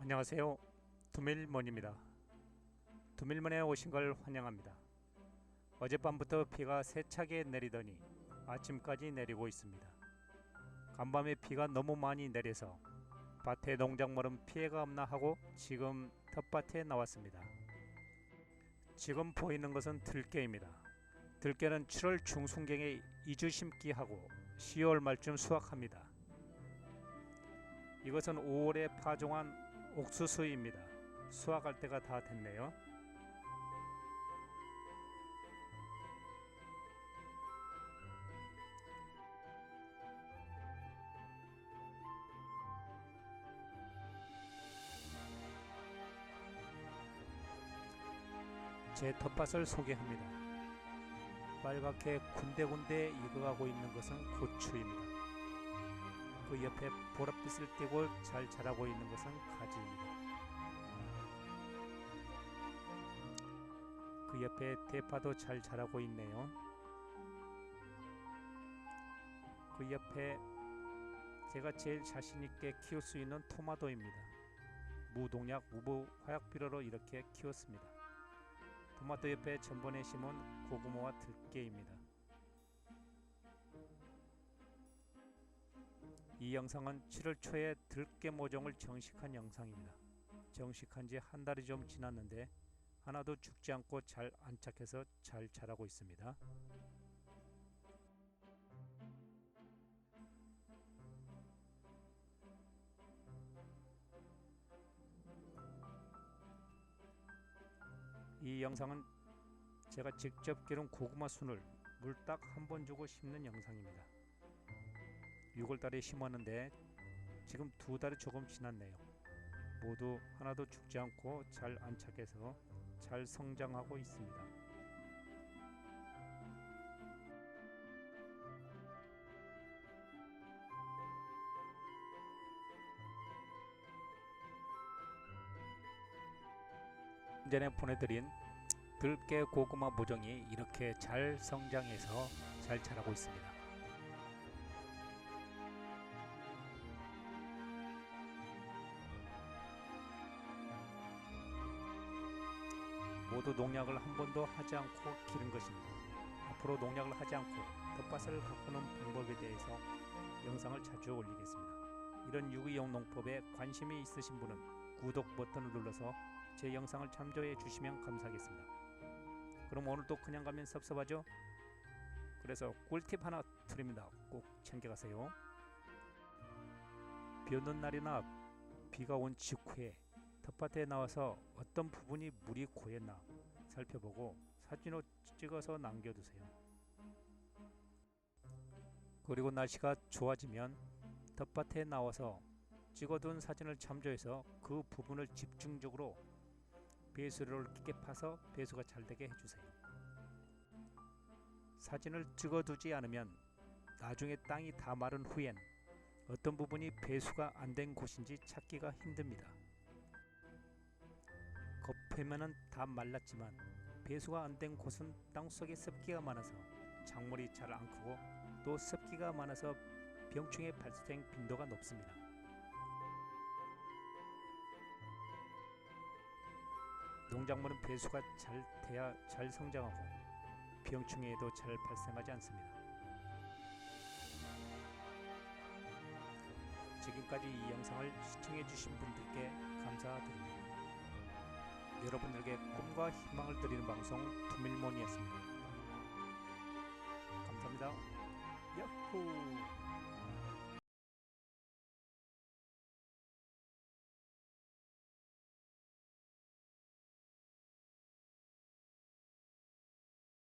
안녕하세요. 두밀몬입니다. 두밀몬에 오신 걸 환영합니다. 어젯밤부터 비가 세차게 내리더니 아침까지 내리고 있습니다. 간밤에 비가 너무 많이 내려서 밭에 농작물은 피해가 없나 하고 지금 텃밭에 나왔습니다. 지금 보이는 것은 들깨입니다. 들깨는 7월 중순경에 이주 심기 하고 10월 말쯤 수확합니다. 이것은 5월에 파종한 옥수수입니다. 수확할 때가 다 됐네요. 제 텃밭을 소개합니다. 빨갛게 군데군데 익어가고 있는 것은 고추입니다. 그 옆에 보랏빛을 띠고 잘 자라고 있는 것은 가지입니다. 그 옆에 대파도 잘 자라고 있네요. 그 옆에 제가 제일 자신 있게 키울 수 있는 토마토입니다. 무농약 무부 화약 비료로 이렇게 키웠습니다. 토마토 옆에 전번에 심은 고구마와 들깨입니다. 이 영상은 7월 초에 들깨 모종을 정식한 영상입니다. 정식한 지 한 달이 좀 지났는데 하나도 죽지 않고 잘 안착해서 잘 자라고 있습니다. 이 영상은 제가 직접 기른 고구마 순을 물 딱 한 번 주고 심는 영상입니다. 6월달에 심었는데 지금 두 달이 조금 지났네요. 모두 하나도 죽지 않고 잘 안착해서 잘 성장하고 있습니다. 전에 보내드린 들깨 고구마 모종이 이렇게 잘 성장해서 잘 자라고 있습니다. 모두 농약을 한 번도 하지 않고 기른 것입니다. 앞으로 농약을 하지 않고 텃밭을 가꾸는 방법에 대해서 영상을 자주 올리겠습니다. 이런 유기용 농법에 관심이 있으신 분은 구독 버튼을 눌러서 제 영상을 참조해 주시면 감사하겠습니다. 그럼 오늘도 그냥 가면 섭섭하죠? 그래서 꿀팁 하나 드립니다. 꼭 챙겨가세요. 비 오는 날이나 비가 온 직후에 텃밭에 나와서 어떤 부분이 물이 고였나 살펴보고 사진으로 찍어서 남겨두세요. 그리고 날씨가 좋아지면 텃밭에 나와서 찍어둔 사진을 참조해서 그 부분을 집중적으로 배수를 깊게 파서 배수가 잘 되게 해주세요. 사진을 찍어두지 않으면 나중에 땅이 다 마른 후엔 어떤 부분이 배수가 안 된 곳인지 찾기가 힘듭니다. 겉표면은 다 말랐지만 배수가 안 된 곳은 땅속에 습기가 많아서 작물이 잘 안 크고 또 습기가 많아서 병충해 발생 빈도가 높습니다. 농작물은 배수가 잘 돼야 잘 성장하고 병충해도 잘 발생하지 않습니다. 지금까지 이 영상을 시청해주신 분들께 감사드립니다. 여러분들에게 꿈과 희망을 드리는 방송 투밀몬이었습니다. 감사합니다. 야호!